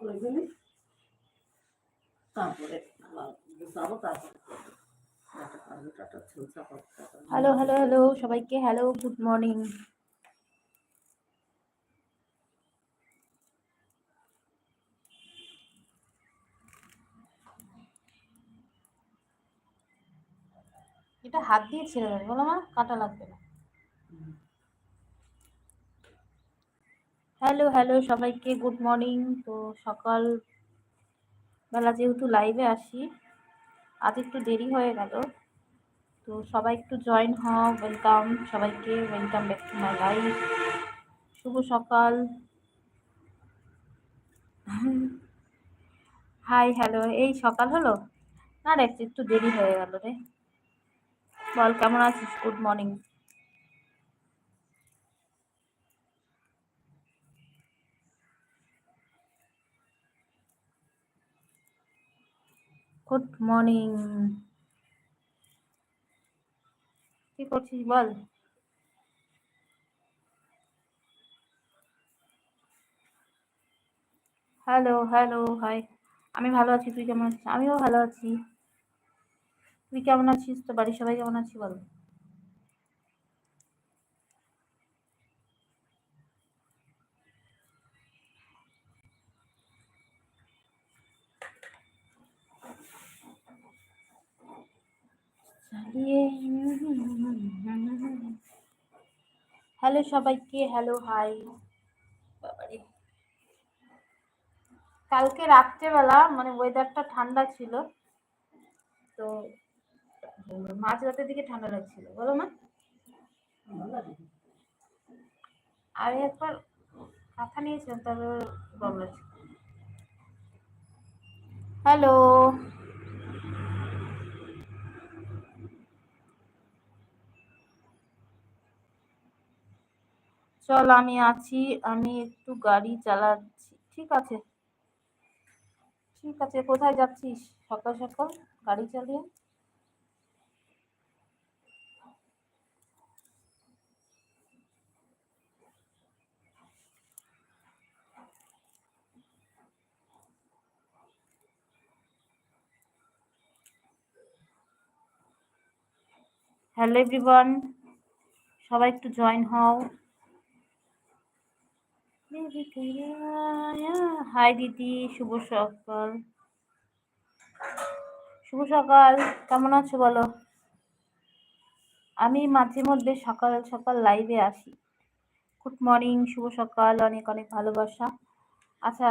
করে ফেলি। তারপরে গুছাবো হ্যালো হ্যালো হ্যালো সবাইকে হ্যালো গুড মর্নিং এটা হাত দিয়ে ছেড়ে দেবে বলো মা কাটা লাগবে না। হ্যালো হ্যালো সবাইকে গুড মর্নিং তো সকাল বেলা যেহেতু লাইভে আসি আজ একটু দেরি হয়ে গেল। তো সবাই একটু জয়েন হও ওয়েলকাম সবাইকে welcome back to my life শুভ সকাল। হাই হ্যালো এই সকাল হলো? না রে, একটু দেরি হয়ে গেল রে। বল, কেমন আছিস? গুড মর্নিং গুড মর্নিং কি করছিস বল? হ্যালো হ্যালো হাই আমি ভালো আছি, তুই কেমন আছিস? আমিও ভালো আছি। তুই কেমন আছিস? তো বাড়ির সবাই কেমন আছি বল? হ্যালো সবাইকে, হ্যালো, হাই। কালকে রাত্রেবেলা মানে ওয়েদারটা ঠান্ডা ছিল, তো মাঝ রাতের দিকে ঠান্ডা লাগছিল বলো না আমি একবার কথা নিয়েছিলাম, তারপর হ্যালো। চল, আমি আছি, আমি একটু গাড়ি চালাচ্ছি। ঠিক আছে। ঠিক আছে, কোথায় যাচ্ছিস? সকাল সকাল গাড়ি চালিয়ে? হ্যালো এভরিওয়ান সবাই একটু জয়েন হও। হাই দিদি শুভ সকাল শুভ সকাল কেমন আছো বলো? আমি মাঝে মধ্যে সকাল সকাল লাইভে আসি। গুড মর্নিং শুভ সকাল অনেক অনেক ভালোবাসা। আচ্ছা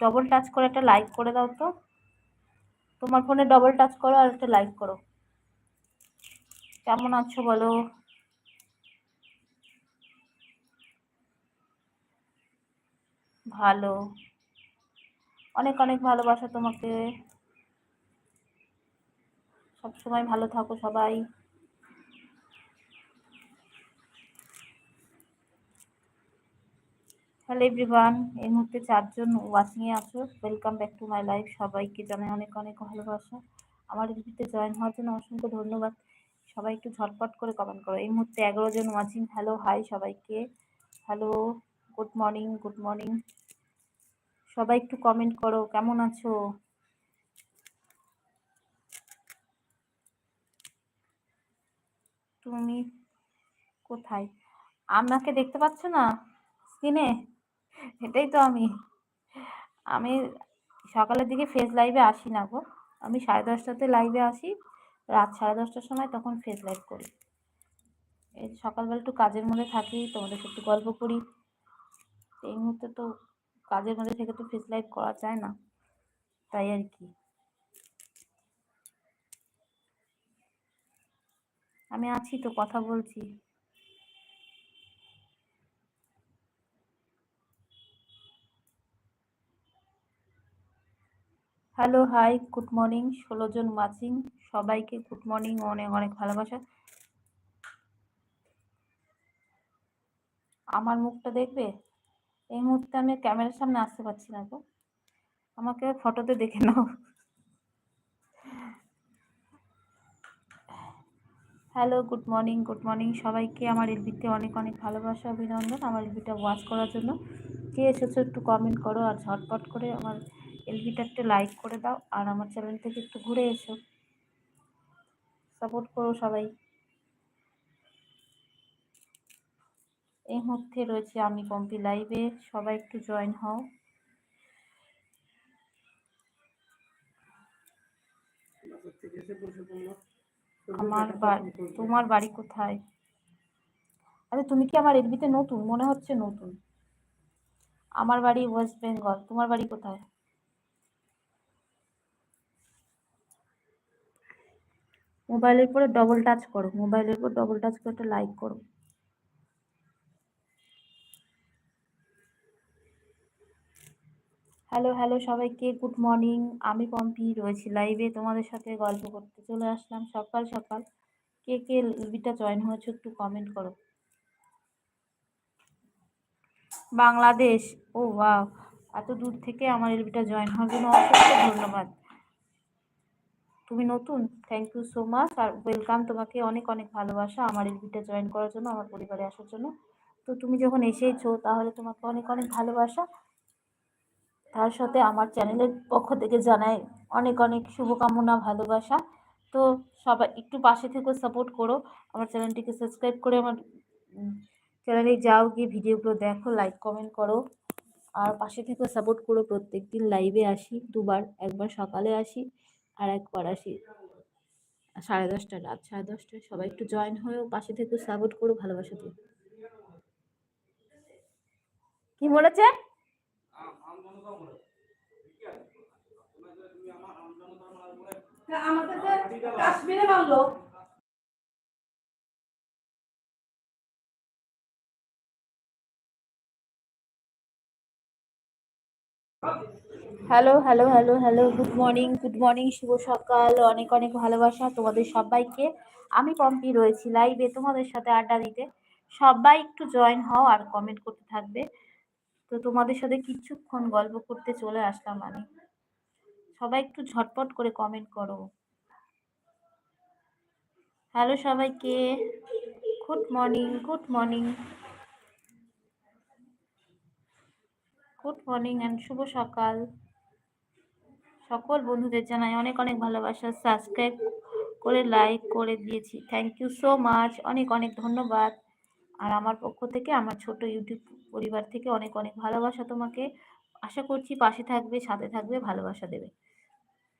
ডবল টাচ করে একটা লাইক করে দাও তো। তোমার ফোনে ডবল টাচ করো আর একটা লাইক করো। কেমন আছো বলো? ভালো। অনেক অনেক ভালোবাসা তোমাকে। সব সময় ভালো থাকো সবাই। হ্যালো এভরিওয়ান এই মুহূর্তে চারজন ওয়াচিংয়ে আছো। Welcome back to my life সবাইকে জানাই অনেক অনেক ভালোবাসা। আমার রিভিউতে জয়েন হওয়ার জন্য অসংখ্য ধন্যবাদ। সবাই একটু ঝটপট করে কমেন্ট করো। এই মুহূর্তে এগারো জন ওয়াচিং হ্যালো হাই সবাইকে। Hello good morning good morning সবাই একটু কমেন্ট করো, কেমন আছো? তুমি কোথায়? আমাকে দেখতে পাচ্ছ না স্ক্রিনে এটাই তো আমি। আমি সকালের দিকে ফেস লাইভে আসি না গো। আমি সাড়ে দশটাতে লাইভে আসি, রাত সাড়ে দশটার সময় তখন ফেস লাইভ করি। এই সকালবেলা একটু কাজের মধ্যে থাকি, তোমাদের একটু গল্প করি। এই মুহূর্তে তো কাজের মধ্যে থেকে তো ফেস লাইভ করা যায় না। তাই আর কি। আমি আছি তো, কথা বলছি। হ্যালো হাই গুড মর্নিং ষোলো জন ওয়াচিং সবাইকে গুড মর্নিং অনেক অনেক ভালোবাসা। আমার মুখটা দেখবে? এই মুহূর্তে আমি ক্যামেরার সামনে আসতে পারছি না গো। আমাকে ফটোতে দেখে নাও। Hello good morning good morning সবাইকে আমার এলবিতে অনেক অনেক ভালোবাসা, অভিনন্দন আমার এলবিটা ওয়াচ করার জন্য। কে এসেছ একটু কমেন্ট করো আর ঝটপট করে আমার এলবিটা একটু লাইক করে দাও আর আমার চ্যানেল থেকে একটু ঘুরে এসো। সাপোর্ট করো সবাই। এই মুহূর্তে রয়েছে আমি পম্পি লাইভে। সবাই একটু জয়েন হও। আমার তোমার বাড়ি কোথায়? আরে, তুমি কি আমার এলবিতে নতুন? মনে হচ্ছে নতুন। আমার বাড়ি ওয়েস্ট বেঙ্গল। তোমার বাড়ি কোথায়? মোবাইলের উপরে ডবল টাচ করো। মোবাইলের উপর ডবল টাচ করে একটা লাইক করো। হ্যালো হ্যালো সবাইকে গুড মর্নিং আমি পম্পি, রয়েছি লাইভে তোমাদের সাথে গল্প করতে চলে আসলাম। সকাল সকাল। কে কে এলবিটা জয়েন হয়েছে একটু কমেন্ট করো। বাংলাদেশ। ও ওয়াও এত দূর থেকে আমার এলবিটা জয়েন হওয়ার জন্য অসংখ্য ধন্যবাদ। তুমি নতুন? থ্যাংক ইউ সো মাচ আর ওয়েলকাম তোমাকে অনেক অনেক ভালোবাসা আমার এলবিটা জয়েন করার জন্য, আমার পরিবারে আসার জন্য। তো তুমি যখন এসেইছো, তাহলে তোমাকে অনেক অনেক ভালোবাসা। তার সাথে আমার চ্যানেলের পক্ষ থেকে জানাই অনেক অনেক শুভকামনা, ভালোবাসা। তো সবাই একটু পাশে থেকে সাপোর্ট করো। আমার চ্যানেলটিকে সাবস্ক্রাইব করে আমার চ্যানেলে যাও, গিয়ে ভিডিওগুলো দেখো লাইক কমেন্ট করো। আর পাশে থেকে সাপোর্ট করো প্রত্যেক দিন লাইভে আসি, দুবার, একবার সকালে আসি আর একবার আসি। সাড়ে দশটা রাত, সাড়ে দশটায় সবাই একটু জয়েন হয়েও পাশে থেকে সাপোর্ট করো, ভালোবাসা দিও। কি বলেছে? আমাদের কাশ্মীরে মারলো hello hello hello hello good morning good morning শুভ সকাল অনেক অনেক ভালোবাসা তোমাদের সবাইকে। আমি পম্পি রয়েছি লাইভে তোমাদের সাথে আড্ডা দিতে। সবাই একটু জয়েন হও আর কমেন্ট করতে থাকবে। তো তোমাদের সাথে কিছুক্ষণ গল্প করতে চলে আসলাম আমি। সবাই একটু ঝটপট করে কমেন্ট করো। হ্যালো সবাইকে। Good morning good morning good morning and শুভ সকাল। সকল বন্ধুদের জানাই অনেক অনেক ভালোবাসা। সাবস্ক্রাইব করে লাইক করে দিয়েছি। থ্যাংক ইউ সো মাচ অনেক অনেক ধন্যবাদ। আর আমার পক্ষ থেকে আমার ছোট ইউটিউব পরিবার থেকে অনেক অনেক ভালোবাসা তোমাকে। আশা করছি পাশে থাকবে সাথে থাকবে ভালোবাসা দেবে।